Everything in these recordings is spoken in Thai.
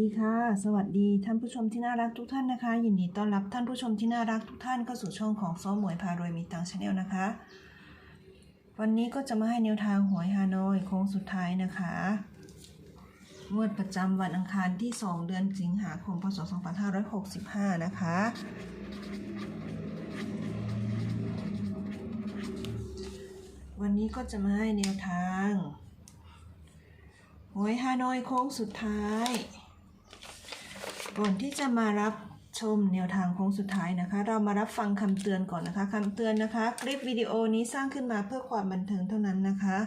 ดีค่ะ สวัสดีท่านผู้ชมที่น่ารักทุกท่านนะคะ ยินดีต้อนรับท่านผู้ชมที่น่ารักทุกท่านเข้าสู่ช่องของซ้อมหมวยพารวยมีตังชาแนลนะคะ วันนี้ก็จะมาให้แนวทางหวยฮานอยโค้งสุดท้ายนะคะงวดประจำวันอังคารที่ 2 เดือนสิงหาคมพศ 2565 นะคะ วันนี้ก็จะมาให้แนวทางหวยฮานอยโค้งสุดท้าย ก่อนที่จะมารับชมแนวทางโค้งสุดท้ายนะคะ เรามารับฟังคำเตือนก่อนนะคะคำเตือนนะคะ คลิปวิดีโอนี้สร้างขึ้นมาเพื่อความบันเทิงเท่านั้นนะคะ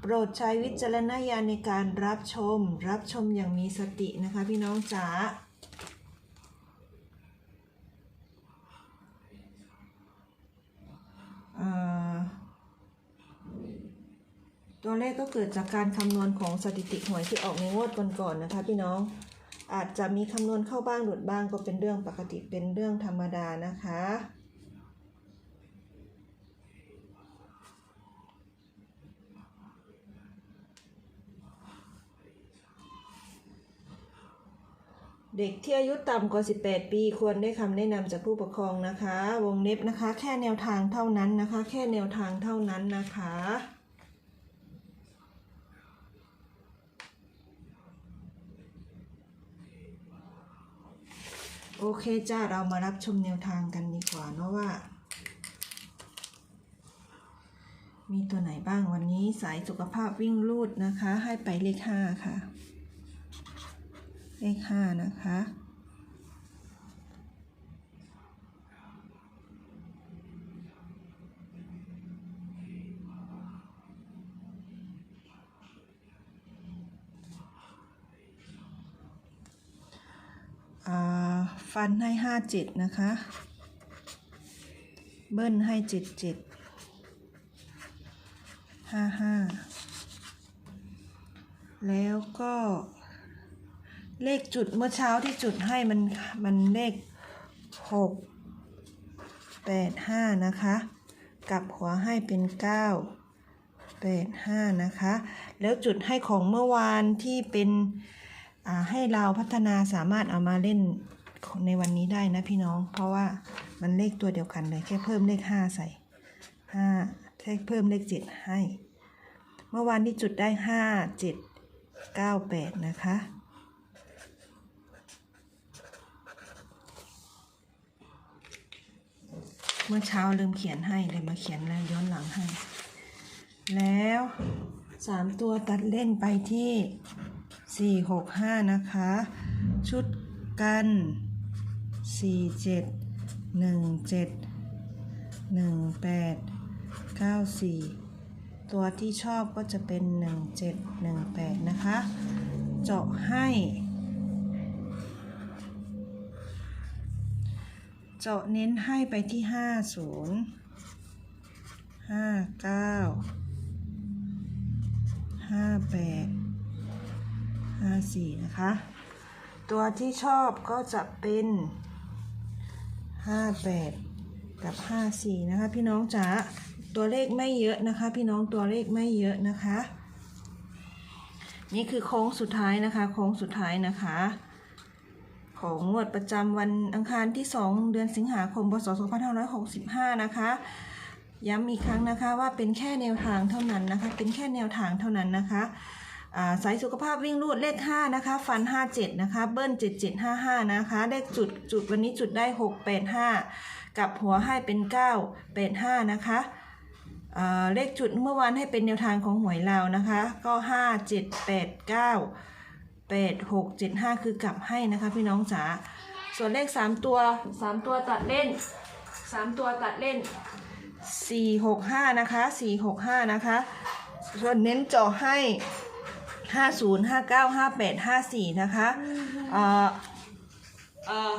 โปรดใช้วิจารณญาณในการรับชม รับชมอย่างมีสตินะคะ พี่น้องจ๋าเอ่อตัวเลขก็เกิดจากการคำนวณของสถิติหวยที่ออกในงวดก่อนๆนะคะพี่น้อง อาจจะมีคำนวณเข้าบ้างหลุดบ้างก็เป็นเรื่องปกติเป็นเรื่องธรรมดานะคะ เด็กที่อายุต่ำกว่า 18 ปีควรได้คำแนะนำจากผู้ปกครองนะคะ วงเล็บนะคะ แค่แนวทางเท่านั้นนะคะ แค่แนวทางเท่านั้นนะคะ โอเคจ้าเรามารับชมแนวทางกันดีกว่าเนาะว่า มีตัวไหนบ้างวันนี้สายสุขภาพวิ่งลูดนะคะ ให้ไปเลขห้าค่ะ เลขห้านะคะ อ่า ฟันให้ห้าเจ็ดนะคะ เบิ้ลให้เจ็ดเจ็ดห้าห้าแล้วก็เลขจุดเมื่อเช้าที่จุดให้มันมันเลขหกแปดห้านะคะกลับหัวให้เป็นเก้าแปดห้านะคะ แล้วจุดให้ของเมื่อวานที่เป็นให้เราพัฒนาสามารถเอามาเล่น ในวันนี้ได้นะพี่น้อง เพราะว่ามันเลขตัวเดียวกันเลยแค่เพิ่มเลขห้าใส่ห้าแค่เพิ่มเลขเจ็ดให้ เมื่อวานที่จุดได้ห้าเจ็ดเก้าแปดนะคะเมื่อเช้าลืมเขียนให้เลยมาเขียนแล้วย้อนหลังให้ แล้วสามตัวตัดเล่นไปที่สี่หกห้านะคะ ชุดกัน สี่เจ็ดหนึ่งเจ็ดหนึ่งแปดเก้าสี่ตัวที่ชอบก็จะเป็นหนึ่งเจ็ดหนึ่งแปดนะคะ เจาะให้ เจาะเน้นให้ไปที่ห้าศูนย์ห้าเก้าห้าแปดห้าสี่นะคะ ตัวที่ชอบก็จะเป็น ห้าแปดกับห้าสี่นะคะ พี่น้องจ๋าตัวเลขไม่เยอะนะคะ พี่น้องตัวเลขไม่เยอะนะคะ นี่คือโค้งสุดท้ายนะคะ โค้งสุดท้ายนะคะ ของงวดประจำวันอังคารที่ 2 เดือนสิงหาคมพศ2565 นะคะย้ำอีกครั้งนะคะว่าเป็นแค่แนวทางเท่านั้นนะคะ เป็นแค่แนวทางเท่านั้นนะคะ สายสุขภาพวิ่งรูดเลข 5 นะคะ ฟัน 57 นะคะ เบิ้ล 7755 นะคะ เลขจุดจุดวันนี้จุดได้ 685 กับหัวให้เป็น 985 นะคะเลขจุดเมื่อวานให้เป็นแนวทางของหวยลาวนะคะ ก็ 5 7 8 9 8 6 7 5 คือกลับให้นะคะพี่น้องจ๋าส่วนเลข 3 ตัว 3 ตัวตัดเล่น 3 ตัวตัดเล่น 4 6 5 นะคะ 4 6 5 นะคะ ส่วนเน้นจ่อให้ เจาะให้50 59 58 54นะคะเอ่อเอ่อ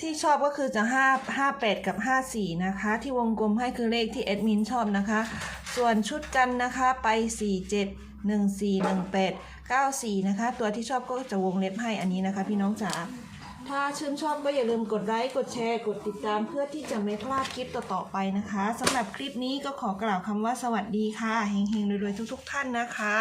ที่ชอบก็คือจะ5 58 กับ 54 นะคะ ที่วงกลมให้คือเลขที่แอดมินชอบนะคะ ส่วนชุดกันนะคะไป 47 14 18 94 นะคะ ตัวที่ชอบก็จะวงเล็บให้อันนี้นะคะ พี่น้องจ๋า ถ้าชื่นชอบก็อย่าลืมกดไลค์กดแชร์ กดติดตามเพื่อที่จะไม่พลาดคลิปต่อๆไปนะคะสำหรับคลิปนี้ก็ขอกล่าวคำว่าสวัสดีค่ะเฮงๆรวยๆทุก ๆ ท่านนะคะ